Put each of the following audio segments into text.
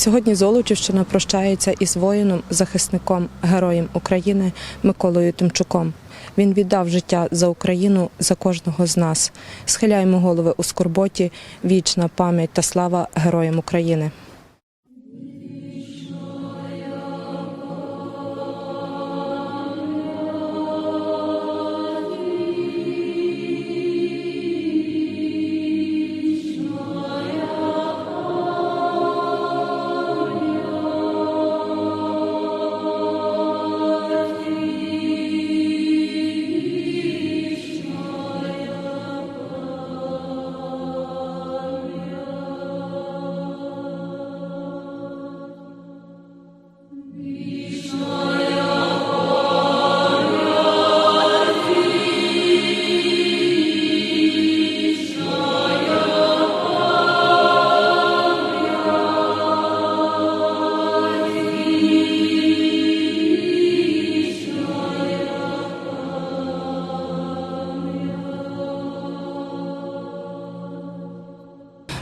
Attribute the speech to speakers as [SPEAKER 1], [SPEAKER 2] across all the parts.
[SPEAKER 1] Сьогодні Золочівщина прощається із воїном, захисником, героєм України Миколою Тимчуком. Він віддав життя за Україну за кожного з нас. Схиляємо голови у скорботі, вічна пам'ять та слава героям України.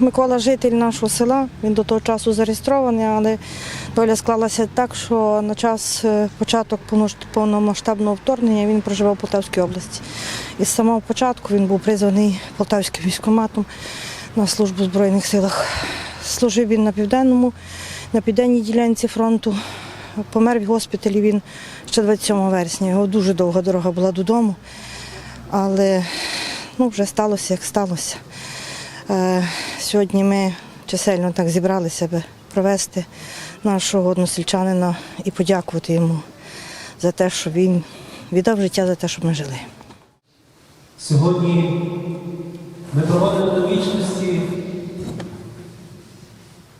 [SPEAKER 2] Микола житель нашого села, він до того часу зареєстрований, але доля склалася так, що на час е, початок повномасштабного вторгнення він проживав в Полтавській області. І з самого початку він був призваний Полтавським військкоматом на службу в Збройних силах. Служив він на південному, на південній ділянці фронту. Помер в госпіталі він ще 27 вересня. Його дуже довга дорога була додому, але ну, вже сталося, як сталося. Е, Сьогодні ми чисельно так зібралися, аби провести нашого односельчанина і подякувати йому за те, що він віддав життя за те, щоб ми жили.
[SPEAKER 3] Сьогодні ми проводимо до вічності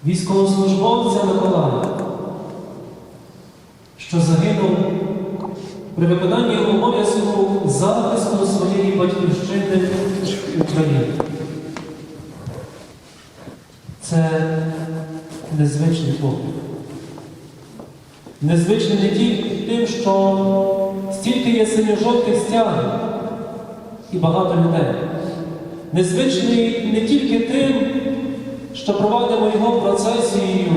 [SPEAKER 3] військовослужбовця Миколая, що загинув при виконанні обов'язку захисту своєї батьківщини України. Це незвичний погляд. Незвичний не тільки тим, що стільки є синьо-жовтих стягів, і багато людей. Незвичний не тільки тим, що проводимо його процесією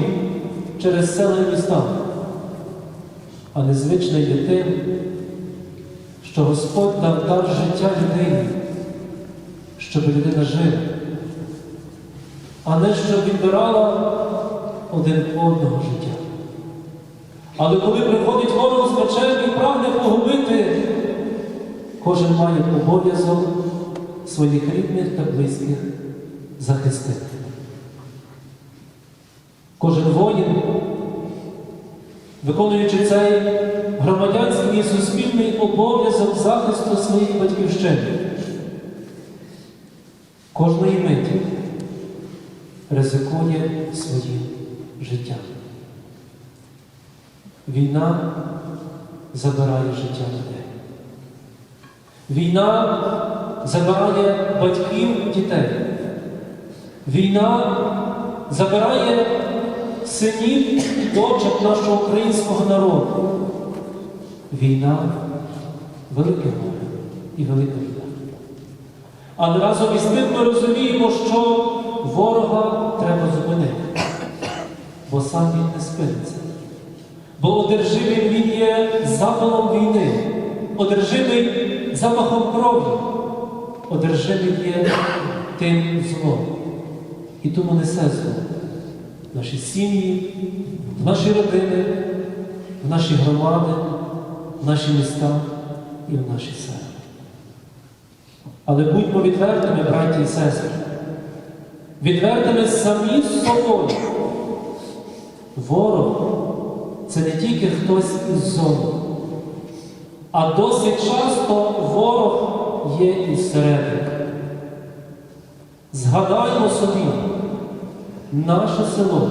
[SPEAKER 3] через села і міста, а незвичний є тим, що Господь дав дар життя людині, щоб людина жила, а не щоб відбирала один одного життя. Але коли приходить ворог з мечем і прагне погубити, Кожен має обов'язок своїх рідних та близьких захистити. Кожен воїн, виконуючи цей громадянський і суспільний обов'язок захисту своєї батьківщини, кожної миті ризикує своїм життям. Війна забирає життя людей. Війна забирає батьків дітей. Війна забирає синів і дочок нашого українського народу. Війна велике горе і велика біда. Але разом із тим ми розуміємо, що ворога треба зупинити, бо сам він не спиниться. Бо одержимий він є запалом війни, одержимий запахом крові, одержимий є тим злом. І тому несе зло в наші сім'ї, в наші родини, в наші громади, в наші міста і в наші села. Але будьмо відвертими, браті і сестри, відвертими самі з собою. Ворог це не тільки хтось із зони, а досить часто ворог є і всередині. Згадаймо собі наше село,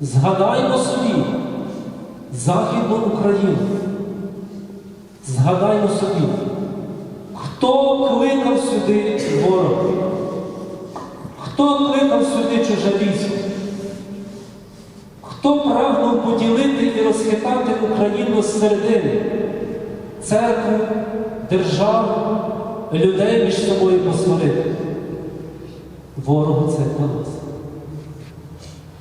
[SPEAKER 3] згадаймо собі Західну Україну, згадаймо собі, хто кликав сюди ворога, хто кликав сюди чуже військо. Хто прагнув поділити і розхитати Україну зсередини, церкву, державу, людей між собою посварити? Ворогу це вдалося.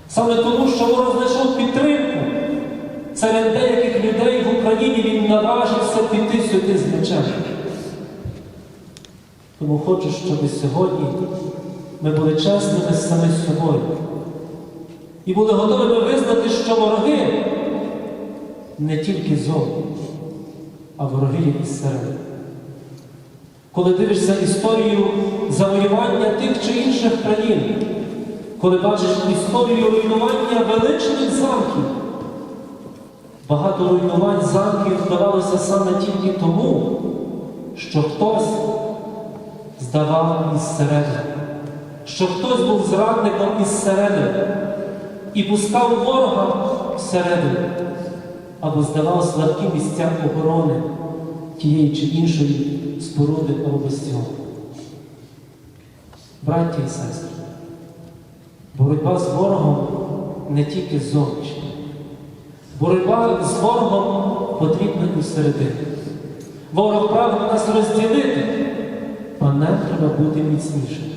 [SPEAKER 3] Саме тому, що ворог знайшов підтримку. Серед деяких людей в Україні він наважився піти сюди з мечем. Тому хочу, щоб сьогодні ми були чесними з собою і були готовими визнати, що вороги не тільки зовні, а вороги і зсередини. Коли дивишся історію завоювання тих чи інших країн, коли бачиш історію руйнування величних замків, багато руйнувань замків вдавалося саме тільки тому, що хтось здавав із середини, що хтось був зрадником із середини і пускав ворога всередину або здавав слабкі місця оборони тієї чи іншої споруди або бастіону. Браття і сестри, боротьба з ворогом не тільки зовнішня. Боротьба з ворогом потрібна і всередині. Ворог прагне нас розділити, а нам треба бути міцнішим.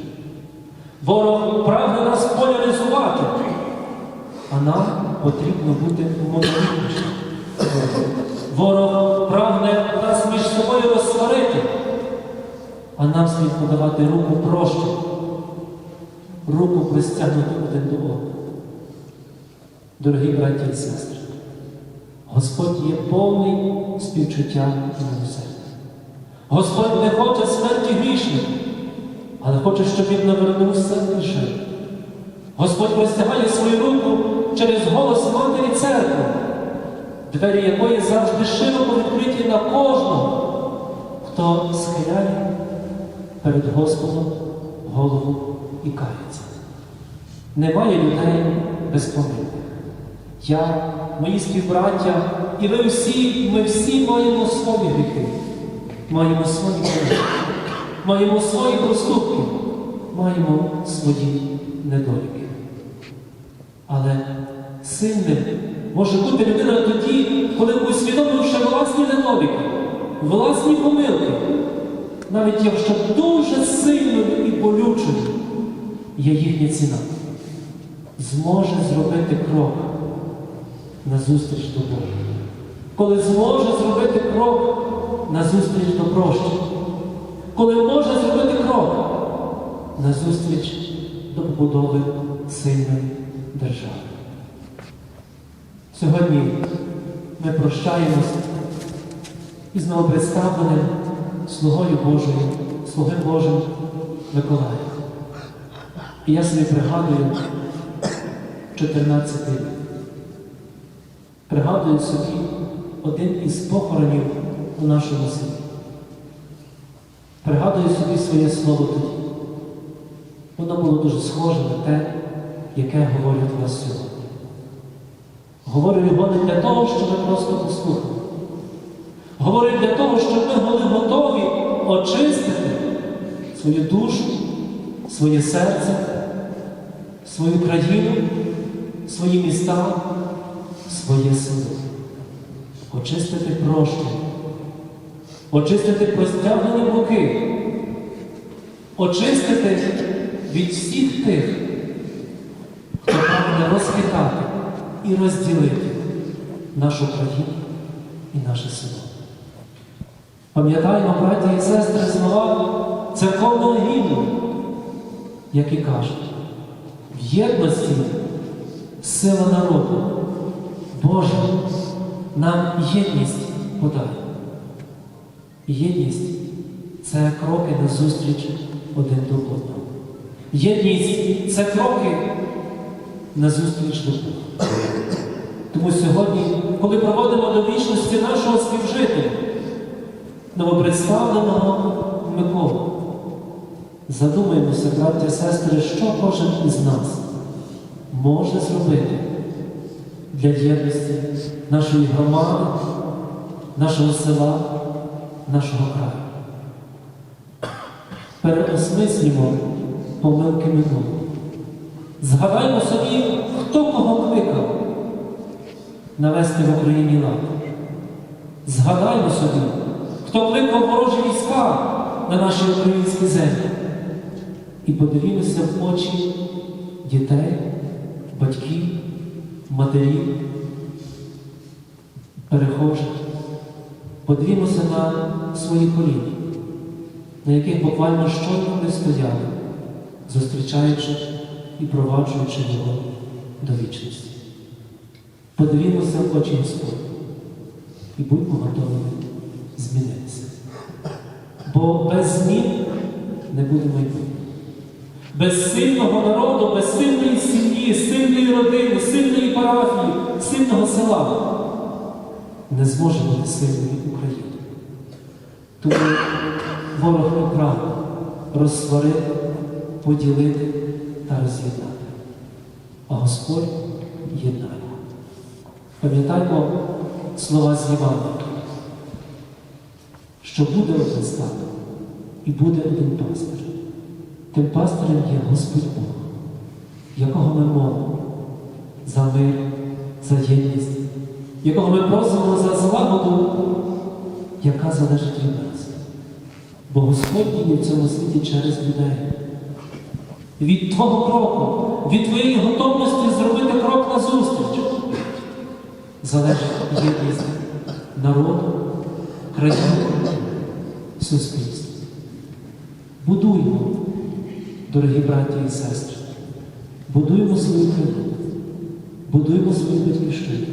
[SPEAKER 3] Ворог прагне нас поляризувати, а нам потрібно бути монолітнішим. Ворог прагне нас між собою розсварити, а нам слід подавати руку прощення, руку простягнути один до одного. Дорогі браті і сестри, Господь є повний співчуття і милосердя. Господь не хоче смерті грішних, але хоче, щоб він навернувся жив. Господь простягає свою руку через голос Матері Церкви, двері якої завжди широко відкриті на кожного, хто схиляє перед Господом голову і кається. Немає людей без помилки. Я, мої співбраття, і ви всі, ми всі маємо свої гріхи, маємо свої гріхи, маємо свої проступки, маємо свої недоліки. Але сильним може бути людина тоді, коли усвідомивши власні недоліки, власні помилки, навіть якщо дуже сильною і болючою є їхня ціна, зможе зробити крок назустріч до Бога. Коли зможе зробити крок назустріч до прощення. Коли може зробити крок назустріч до побудови сильної держави. Сьогодні ми прощаємося із новопредставленим слугою Божою, слугим Божим Миколаєм. І я собі пригадую 14 рік. Пригадую собі один із похоронів у нашому селі. Пригадую собі своє слово тоді. Воно було дуже схоже на те, яке говорю до вас сьогодні. Говорю його не для того, щоб ви просто послухали. Говорю для того, щоб ми були готові очистити свою душу, своє серце, свою країну, свої міста, своє село. Очистити прощення, очистити простягнені боки, очистити від всіх тих, хто прагне розхитати і розділити нашу країну і наше село. Пам'ятаємо, браті і сестри, слова церковного гімну, які кажуть, в єдності сила народу. Боже, нам єдність подай. Єдність це кроки на зустріч один до одного. Єдність це кроки на зустріч до Бога. Тому сьогодні, коли проводимо до вічності нашого співжителя, новопредставленого Миколу, задумаємося, браття і сестри, що кожен із нас може зробити для єдності нашої громади, нашого села, нашого краю. Переосмислімо помилки минулого. Згадаймо собі, хто кого кликав навести в Україні лад. Згадаймо собі, хто кликав ворожі війська на наші українські землі. І подивімося в очі дітей, батьків, матерів, перехожих, подивімося на свої коліна, на яких буквально щодня ми стояли, зустрічаючи і проваджуючи його до вічності. Подивімося в очі Господь і будьмо готові змінитися. Бо без змін не буде майбутнього. Без сильного народу, без сильної сім'ї, сильної родини, сильної парафії, сильного села не зможе бути сильною України. Тому ворог не прагне розсварити, поділити та роз'єднати. А Господь єднає. Пам'ятаймо слова з Євангелія, що буде один стадо і буде один пастир. Тим пастирем є Господь Бог, якого ми молимо за мир, за єдність, якого ми просимо за злагоду, яка залежить від нас. Бо Господь в цьому світі через людей. Від твого кроку, від твоєї готовності зробити крок назустріч залежить єдність народу, країни, суспільства. Будуємо, дорогі браті і сестри, будуємо свою країну, будуємо свою батьківщину,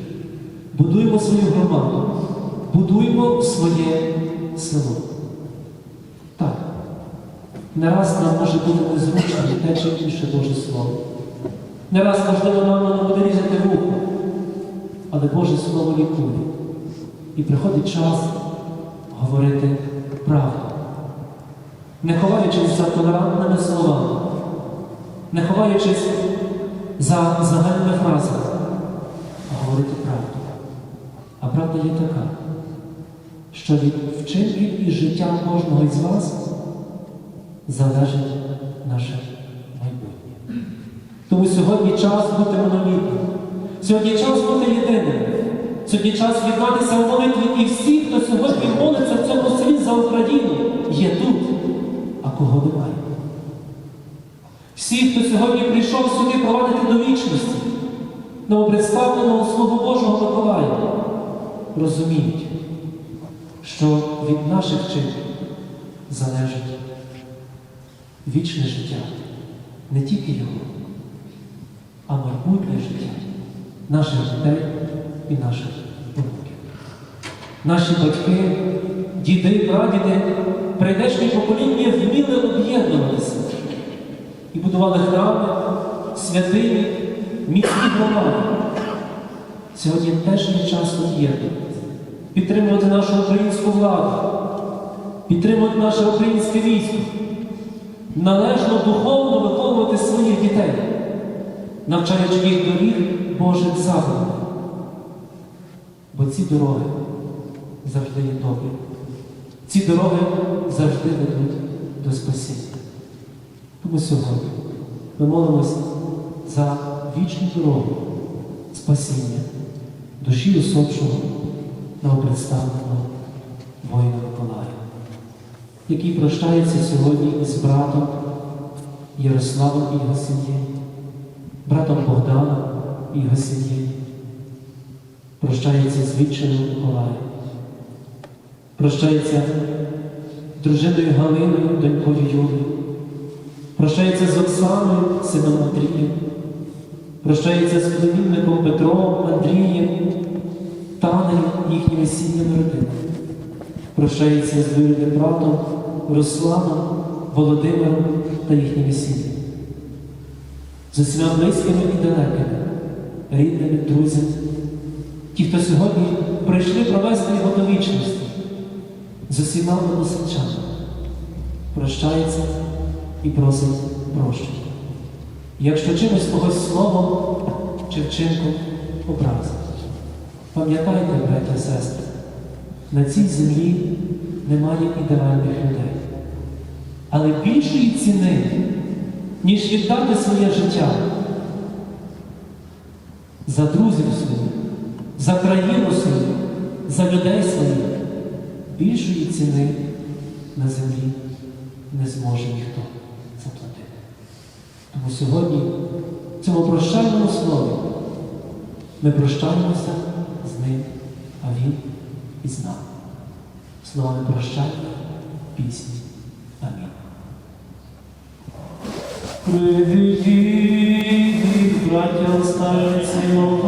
[SPEAKER 3] будуємо свою громаду, будуємо своє село. Так, не раз нам може бути незручно те чи інше Боже Слово. Не раз, можливо, нам буде різати вухо, але Боже Слово лікує. І приходить час говорити правду не ховаючись за толерантними словами, не ховаючись за загальними фразами, а говорити правду. А правда є така, що від вчинків і життя кожного із вас залежить наше майбутнє. Тому сьогодні час бути монолітним, сьогодні час бути єдиним. Сьогодні час єднатися в молитві і всі, хто сьогодні молиться в цьому селі за Україну, є тут а кого немає. Всі, хто сьогодні прийшов сюди провадити до вічності, новопредставленого Слугу Божого Миколая, розуміють, що від наших чинів залежить вічне життя, не тільки його, а майбутнє життя наших дітей і наших онуків. Наші батьки, діди, прадіди, прийдешні покоління вміли об'єднуватися і будували храми, святині, міцні громади. Сьогодні теж є час об'єднуватися, підтримувати нашу українську владу, підтримувати наше українське військо, належно духовно виховувати своїх дітей, навчаючи їх доріг Божих заповідей. Бо ці дороги завжди є добрі. Ці дороги завжди ведуть до спасіння. Тому сьогодні ми молимося за вічну дорогу спасіння душі усопшого новопредставленого воїна Миколая, який прощається сьогодні із братом Ярославом і його сім'єю, братом Богданом і його сім'єю, прощається з віченим Миколаєм прощається дружиною Галиною, донькою Юлією, прощається з Оксаною, сином Андрієм, прощається з племінником Петром, Андрієм, Танею, їхніми сім'ями родинами, прощається з двоюрідним братом Русланом, Володимиром та їхніми сім'ями. З усіма близькими і далекими, рідними, друзями, ті, хто сьогодні прийшли провести його до вічності з усіма односельчанами, прощається і просить прощення. Якщо чимось когось словом чи вчинком образив, пам'ятайте, браття сестри, на цій землі немає ідеальних людей. Але більшої ціни, ніж віддати своє життя за друзів своїх, за країну свою, за людей своїх, більшої ціни на землі не зможе ніхто заплатити. Тому сьогодні в цьому прощальному слові ми прощаємося з ним, а він із нами. Словами прощання, пісні. Амінь. Приведіть, браття, сину,